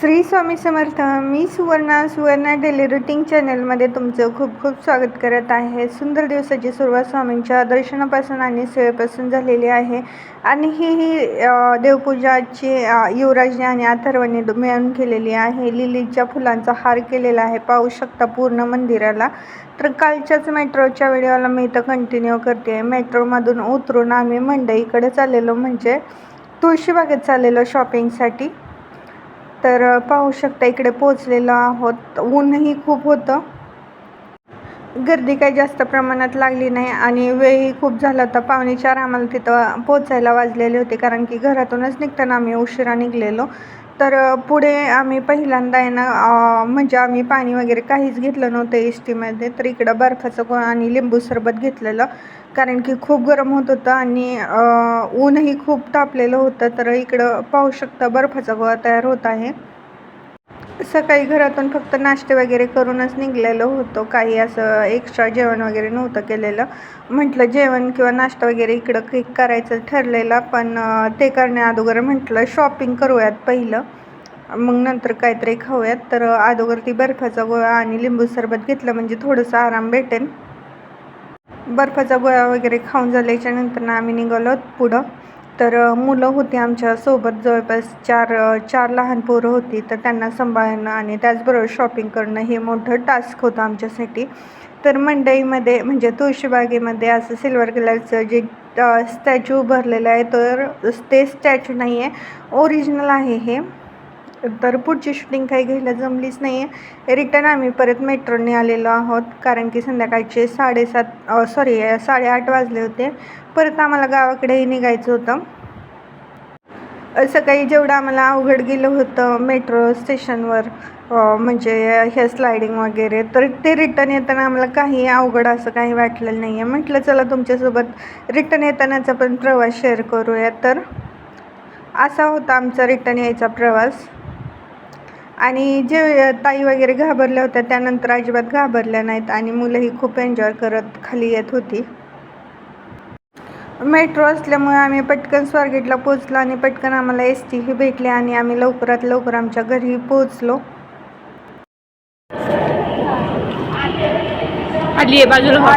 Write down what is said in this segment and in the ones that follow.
श्री स्वामी समर्थ मी Suvarna Suvarna daily routine चॅनलमध्ये तुमचं खूप खूप स्वागत करत आहे. सुंदर दिवसाची सुरुवात स्वामींच्या दर्शनापासून आणि सेवेपासून झालेली आहे. आणि ही ही देवपूजाची युवराजने आणि अथर्वने मिळून केलेली आहे. लिलीच्या फुलांचा हार केलेला आहे. पाहू शकता पूर्ण मंदिराला. तर कालच्याच मेट्रोच्या व्हिडिओला मी इथं कंटिन्यू करते. आहे मेट्रोमधून उतरून आम्ही मंडईकडे चाललेलो. म्हणजे तुळशीबागेत चाललेलो शॉपिंगसाठी तर पाहू शकता इकडे पोचलेलो आहोत. ऊनही खूप होतं. गर्दी काही जास्त प्रमाणात लागली नाही आणि वेळही खूप झाला होता. पावणे चार आम्हाला तिथं पोचायला वाजलेले होते कारण की घरातूनच निघताना आम्ही उशिरा निघलेलो. तर पुढे आम्ही पहिल्यांदा आहे ना म्हणजे आम्ही पाणी वगैरे काहीच घेतलं नव्हतं एस टीमध्ये तर इकडं बर्फाचं गोळा आणि लिंबू सरबत घेतलेलं कारण की खूप गरम होत होतं आणि ऊनही खूप तापलेलं होतं. तर इकडं पाहू शकता बर्फाचा गोळा तयार होत आहे. सकाळी घरातून फक्त नाश्ते वगैरे करूनच निघलेलो होतो. काही असं एक्स्ट्रा जेवण वगैरे नव्हतं केलेलं. म्हटलं जेवण किंवा नाश्ता वगैरे इकडं काही करायचं ठरलेलं पण ते करण्या अगोदर म्हटलं शॉपिंग करूयात पहिलं. मग नंतर काहीतरी खाऊयात. तर अगोदर ती बर्फाचा गोळा आणि लिंबू सरबत घेतलं म्हणजे थोडंसं आराम भेटेल बर्फाचा गोळा वगैरे खाऊन झाल्याच्यानंतर आम्ही निघालो पुढं. तर मुलं होती आमच्यासोबत. जवळपास चार चार लहान पोरं होती. तर त्यांना सांभाळणं आणि त्याचबरोबर शॉपिंग करणं हे मोठं टास्क होतं आमच्यासाठी. तर मंडईमध्ये म्हणजे तुळशीबागेमध्ये असं सिल्वर कलरचं जे स्टॅच्यू उभारलेलं आहे तर ते स्टॅच्यू नाही आहे ओरिजिनल आहे हे. तर पुढची शूटिंग काही घ्यायला जमलीच नाही आहे रिटर्न आम्ही परत मेट्रोने आलेलो आहोत. कारण की संध्याकाळचे साडेसात सॉरी साडेआठ वाजले होते. परत आम्हाला गावाकडेही निघायचं होतं. सकाळी जेवढं आम्हाला अवघड गेलं होतं मेट्रो स्टेशनवर म्हणजे हे स्लायडिंग वगैरे तर ते रिटर्न येताना आम्हाला काही अवघड असं काही वाटलेलं नाही आहे म्हटलं चला तुमच्यासोबत रिटर्न येतानाचा पण प्रवास शेअर करूया. तर असा होता आमचा रिटर्न यायचा प्रवास. आणि जे ताई वगैरे घाबरल्या होत्या त्यानंतर अजिबात घाबरल्या नाहीत आणि मुलंही खूप एन्जॉय करत खाली येत होती. मेट्रो असल्यामुळे आम्ही पटकन स्वारगेटला पोचलो आणि पटकन आम्हाला एस टीही भेटली आणि आम्ही लवकरात लवकर आमच्या घरी पोचलो आली आहे बाजूला. हो.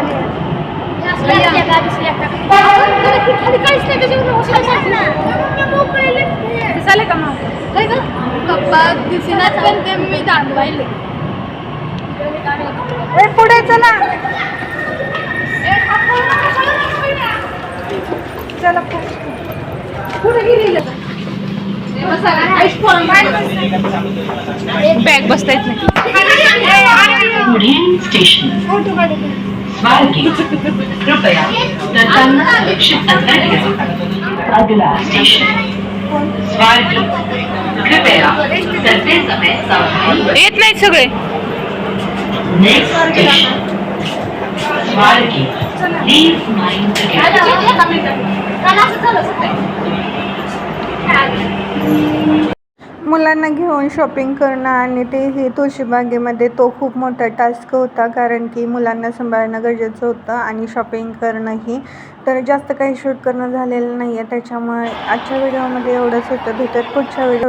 झाले का मग मी जाणवायले ए पुढे चला. चला पु- बॅग बसता येत नाही. कृपया अगला स्टेशन. स्वारगेट कृपया चलते समय सावधानी येत नाहीत सगळे. नेक्स्ट मुलांना घेऊन शॉपिंग करणं आणि तेही तुळशीबागेमध्ये तो खूप मोठा टास्क होता. कारण की मुलांना सांभाळणं गरजेचं होतं आणि शॉपिंग करणंही. तर जास्त काही शूट करणं झालेलं नाही आहे त्याच्यामुळे आजच्या व्हिडिओमध्ये एवढंच होतं. भेटत पुढच्या व्हिडिओ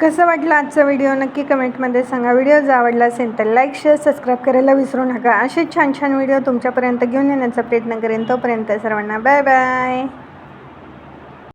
कसं वाटलं आजचा व्हिडिओ नक्की कमेंटमध्ये सांगा. व्हिडिओ जर आवडला असेल तर लाईक शेअर सबस्क्राईब करायला विसरू नका. असे छान छान व्हिडिओ तुमच्यापर्यंत घेऊन येण्याचा प्रयत्न करेन. तोपर्यंत सर्वांना बाय बाय